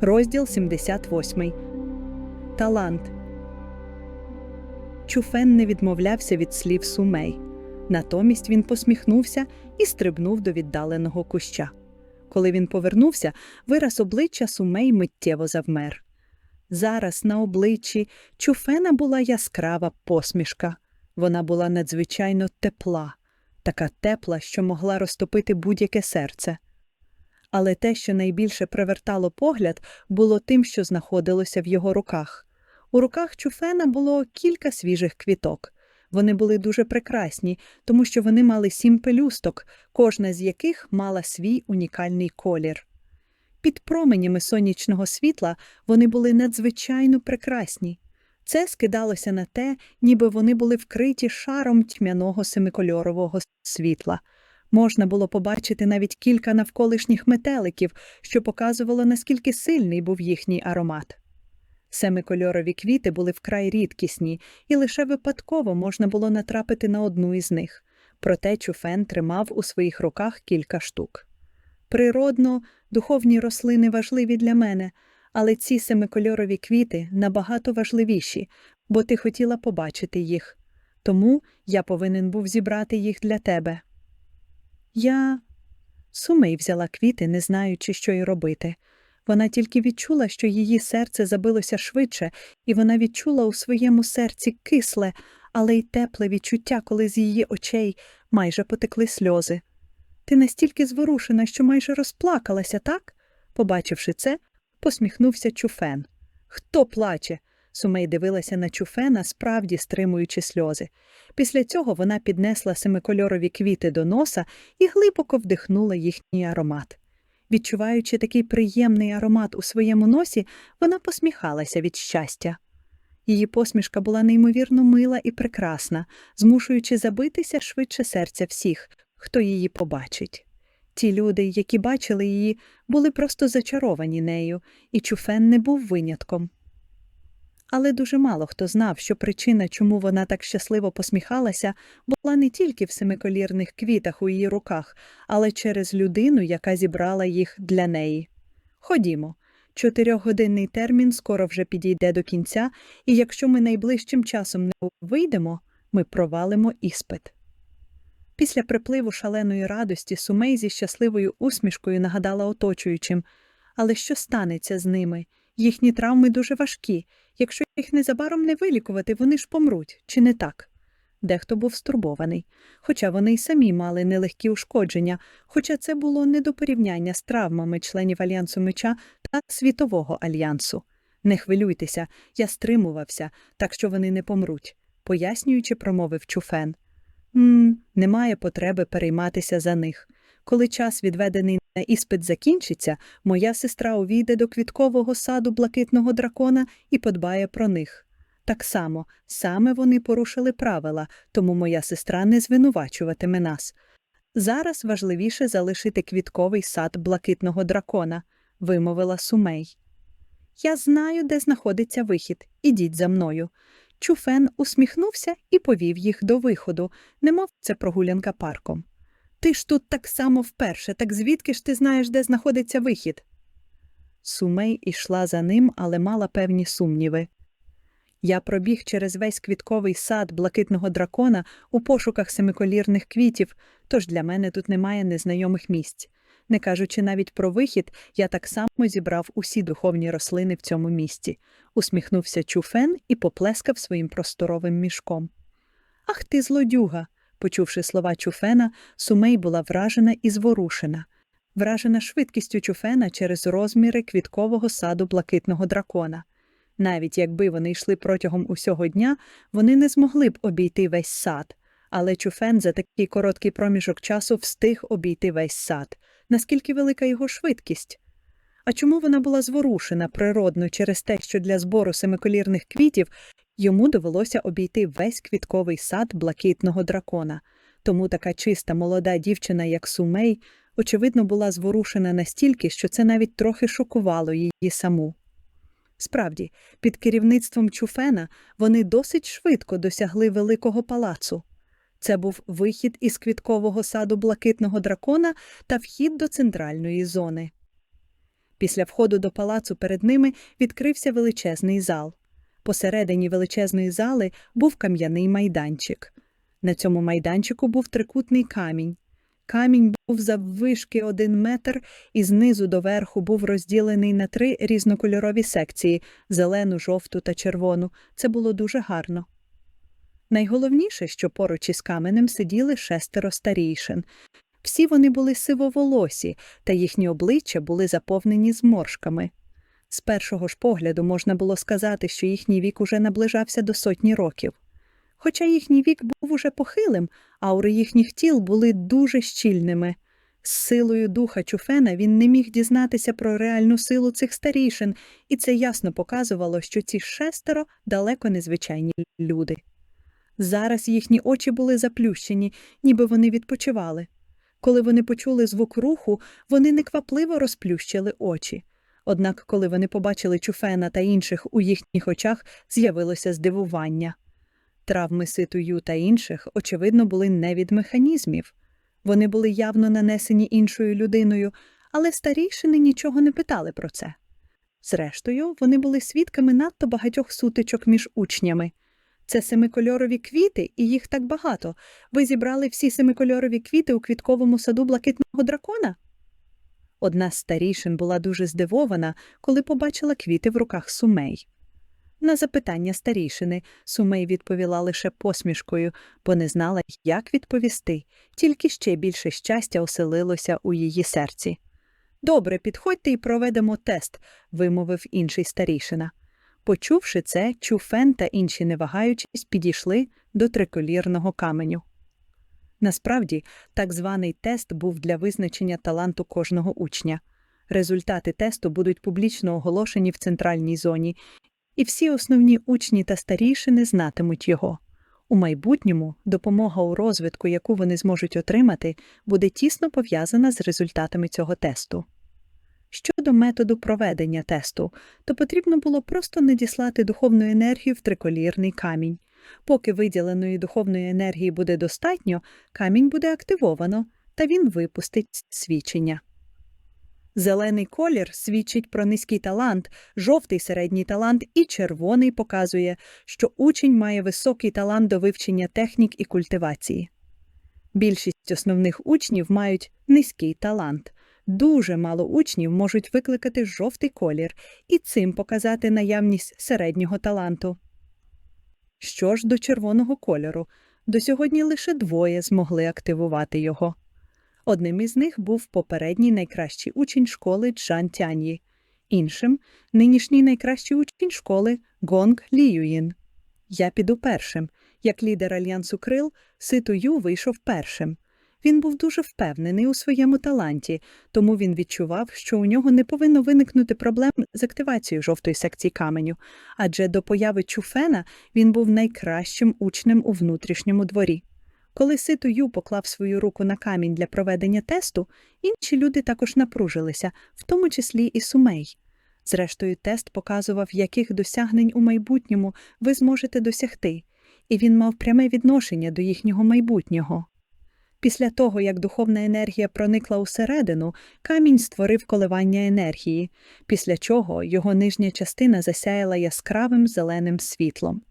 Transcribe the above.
Розділ 78. Талант. Чуфен не відмовлявся від слів сумей. Натомість він посміхнувся і стрибнув до віддаленого куща. Коли він повернувся, вираз обличчя сумей миттєво завмер. Зараз на обличчі Чуфена була яскрава посмішка. Вона була надзвичайно тепла, така тепла, що могла розтопити будь-яке серце. Але те, що найбільше привертало погляд, було тим, що знаходилося в його руках. У руках Чуфена було кілька свіжих квіток. Вони були дуже прекрасні, тому що вони мали сім пелюсток, кожна з яких мала свій унікальний колір. Під променями сонячного світла вони були надзвичайно прекрасні. Це скидалося на те, ніби вони були вкриті шаром тьмяного семикольорового світла. Можна було побачити навіть кілька навколишніх метеликів, що показувало, наскільки сильний був їхній аромат. Семикольорові квіти були вкрай рідкісні, і лише випадково можна було натрапити на одну із них. Проте Чуфен тримав у своїх руках кілька штук. Природно, духовні рослини важливі для мене, але ці семикольорові квіти набагато важливіші, бо ти хотіла побачити їх. Тому я повинен був зібрати їх для тебе. Я Сумей взяла квіти, не знаючи, що й робити. Вона тільки відчула, що її серце забилося швидше, і вона відчула у своєму серці кисле, але й тепле відчуття, коли з її очей майже потекли сльози. Ти настільки зворушена, що майже розплакалася, так? Побачивши це, посміхнувся Чуфен. Хто плаче? Сумей дивилася на Чуфена, справді стримуючи сльози. Після цього вона піднесла семикольорові квіти до носа і глибоко вдихнула їхній аромат. Відчуваючи такий приємний аромат у своєму носі, вона посміхалася від щастя. Її посмішка була неймовірно мила і прекрасна, змушуючи забитися швидше серця всіх, хто її побачить. Ті люди, які бачили її, були просто зачаровані нею, і Чуфен не був винятком. Але дуже мало хто знав, що причина, чому вона так щасливо посміхалася, була не тільки в семиколірних квітах у її руках, але через людину, яка зібрала їх для неї. Ходімо. Чотирьохгодинний термін скоро вже підійде до кінця, і якщо ми найближчим часом не вийдемо, ми провалимо іспит. Після припливу шаленої радості Сумей зі щасливою усмішкою нагадала оточуючим, але що станеться з ними? Їхні травми дуже важкі. Якщо їх незабаром не вилікувати, вони ж помруть, чи не так? Дехто був стурбований, хоча вони й самі мали нелегкі ушкодження, хоча це було не до порівняння з травмами членів Альянсу меча та Світового альянсу. Не хвилюйтеся, я стримувався, так що вони не помруть, пояснюючи, промовив Чуфен. «Мм, немає потреби перейматися за них. Коли час, відведений на іспит, закінчиться, моя сестра увійде до квіткового саду блакитного дракона і подбає про них. Так само, саме вони порушили правила, тому моя сестра не звинувачуватиме нас. Зараз важливіше залишити квітковий сад блакитного дракона, вимовила Сумей. Я знаю, де знаходиться вихід. Ідіть за мною. Чуфен усміхнувся і повів їх до виходу, немов це прогулянка парком. Ти ж тут так само вперше, так звідки ж ти знаєш, де знаходиться вихід? Сумей ішла за ним, але мала певні сумніви. Я пробіг через весь квітковий сад блакитного дракона у пошуках семиколірних квітів, тож для мене тут немає незнайомих місць. Не кажучи навіть про вихід, я так само зібрав усі духовні рослини в цьому місці, усміхнувся Чуфен і поплескав своїм просторовим мішком. Ах ти, злодюга! Почувши слова Чуфена, Сумей була вражена і зворушена, вражена швидкістю Чуфена через розміри квіткового саду блакитного дракона. Навіть якби вони йшли протягом усього дня, вони не змогли б обійти весь сад. Але Чуфен за такий короткий проміжок часу встиг обійти весь сад. Наскільки велика його швидкість? А чому вона була зворушена природно через те, що для збору семиколірних квітів йому довелося обійти весь квітковий сад блакитного дракона? Тому така чиста молода дівчина, як Сумей, очевидно, була зворушена настільки, що це навіть трохи шокувало її саму. Справді, під керівництвом Чуфена вони досить швидко досягли великого палацу. Це був вихід із квіткового саду блакитного дракона та вхід до центральної зони. Після входу до палацу перед ними відкрився величезний зал. Посередині величезної зали був кам'яний майданчик. На цьому майданчику був трикутний камінь. Камінь був заввишки один метр і знизу до верху був розділений на три різнокольорові секції зелену, жовту та червону. Це було дуже гарно. Найголовніше, що поруч із каменем сиділи шестеро старійшин. Всі вони були сивоволосі, та їхні обличчя були заповнені зморшками. З першого ж погляду можна було сказати, що їхній вік уже наближався до сотні років. Хоча їхній вік був уже похилим, аури їхніх тіл були дуже щільними. З силою духа Чуфена він не міг дізнатися про реальну силу цих старішин, і це ясно показувало, що ці шестеро далеко незвичайні люди. Зараз їхні очі були заплющені, ніби вони відпочивали. Коли вони почули звук руху, вони неквапливо розплющили очі. Однак, коли вони побачили Чуфена та інших, у їхніх очах з'явилося здивування. Травми ситую та інших, очевидно, були не від механізмів. Вони були явно нанесені іншою людиною, але старійшини нічого не питали про це. Зрештою, вони були свідками надто багатьох сутичок між учнями. Це семикольорові квіти, і їх так багато. Ви зібрали всі семикольорові квіти у квітковому саду блакитного дракона? Одна з старішин була дуже здивована, коли побачила квіти в руках сумей. На запитання старішини Сумей відповіла лише посмішкою, бо не знала, як відповісти, тільки ще більше щастя оселилося у її серці. Добре, підходьте і проведемо тест, вимовив інший старішина. Почувши це, Чуфен та інші, не вагаючись, підійшли до триколірного каменю. Насправді, так званий тест був для визначення таланту кожного учня. Результати тесту будуть публічно оголошені в центральній зоні, і всі основні учні та старішини знатимуть його. У майбутньому допомога у розвитку, яку вони зможуть отримати, буде тісно пов'язана з результатами цього тесту. Щодо методу проведення тесту, то потрібно було просто надіслати духовну енергію в триколірний камінь. Поки виділеної духовної енергії буде достатньо, камінь буде активовано, та він випустить свідчення. Зелений колір свідчить про низький талант, жовтий середній талант і червоний показує, що учень має високий талант до вивчення технік і культивації. Більшість основних учнів мають низький талант. Дуже мало учнів можуть викликати жовтий колір і цим показати наявність середнього таланту. Що ж до червоного кольору, до сьогодні лише двоє змогли активувати його. Одним із них був попередній найкращий учень школи Джан Тяньї, іншим – нинішній найкращий учень школи Гонг Ліюїн. Я піду першим. Як лідер Альянсу Крил, Ситу Ю вийшов першим. Він був дуже впевнений у своєму таланті, тому він відчував, що у нього не повинно виникнути проблем з активацією жовтої секції каменю, адже до появи Чуфена він був найкращим учнем у внутрішньому дворі. Коли Ситу Ю поклав свою руку на камінь для проведення тесту, інші люди також напружилися, в тому числі і Сумей. Зрештою, тест показував, яких досягнень у майбутньому ви зможете досягти, і він мав пряме відношення до їхнього майбутнього. Після того, як духовна енергія проникла усередину, камінь створив коливання енергії, після чого його нижня частина засяяла яскравим зеленим світлом.